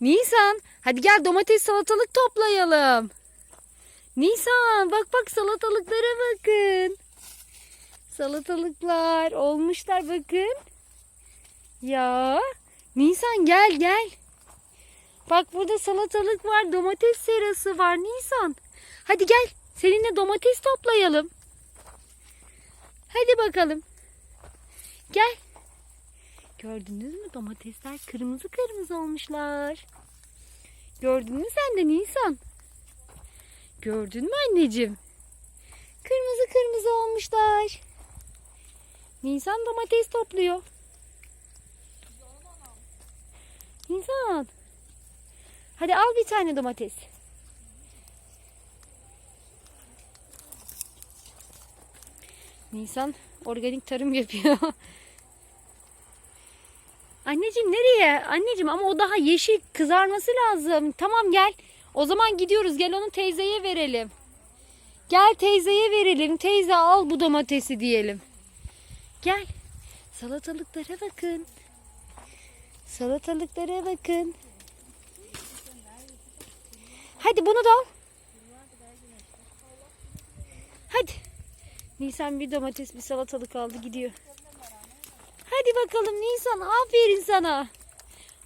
Nisan hadi gel domates salatalık toplayalım. Nisan bak bak salatalıklara bakın. Salatalıklar olmuşlar bakın. Ya Nisan gel gel. Bak burada salatalık var, domates serası var Nisan. Hadi gel seninle domates toplayalım. Hadi bakalım. Gel. Gördünüz mü domatesler kırmızı kırmızı olmuşlar. Gördün mü sen de Nisan? Gördün mü anneciğim? Kırmızı kırmızı olmuşlar. Nisan domates topluyor. Nisan. Hadi al bir tane domates. Nisan organik tarım yapıyor. Anneciğim nereye? Anneciğim ama o daha yeşil kızarması lazım. Tamam gel. O zaman gidiyoruz. Gel onu teyzeye verelim. Gel teyzeye verelim. Teyze al bu domatesi diyelim. Gel. Salatalıklara bakın. Salatalıklara bakın. Hadi bunu da al. Hadi. Nisan bir domates bir salatalık aldı gidiyor. Hadi bakalım Nisan aferin sana.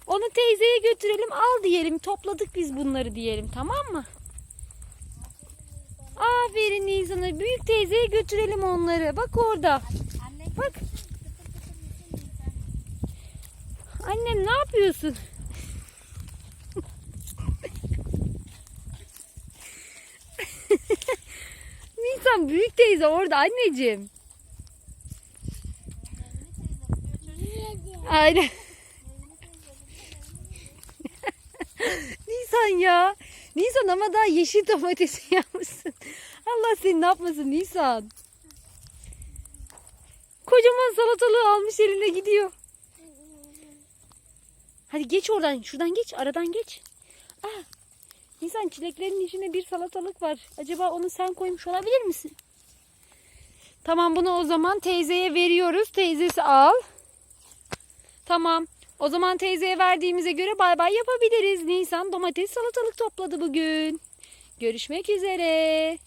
Onu teyzeye götürelim al diyelim. Topladık biz bunları diyelim tamam mı? Aferin Nisan'a. Büyük teyzeye götürelim onları. Bak orada. Bak. Annem ne yapıyorsun? Nisan büyük teyze orada anneciğim. Aynen. Nisan ya. Nisan ama daha yeşil domatesi yapmışsın. Allah seni ne yapmasın Nisan. Kocaman salatalığı almış eline gidiyor. Hadi geç oradan. Şuradan geç. Aradan geç. Ah, Nisan çileklerin içinde bir salatalık var. Acaba onu sen koymuş olabilir misin? Tamam bunu o zaman teyzeye veriyoruz. Teyzesi al. Tamam. O zaman teyzeye verdiğimize göre bay bay yapabiliriz. Nisan domates salatalık topladı bugün. Görüşmek üzere.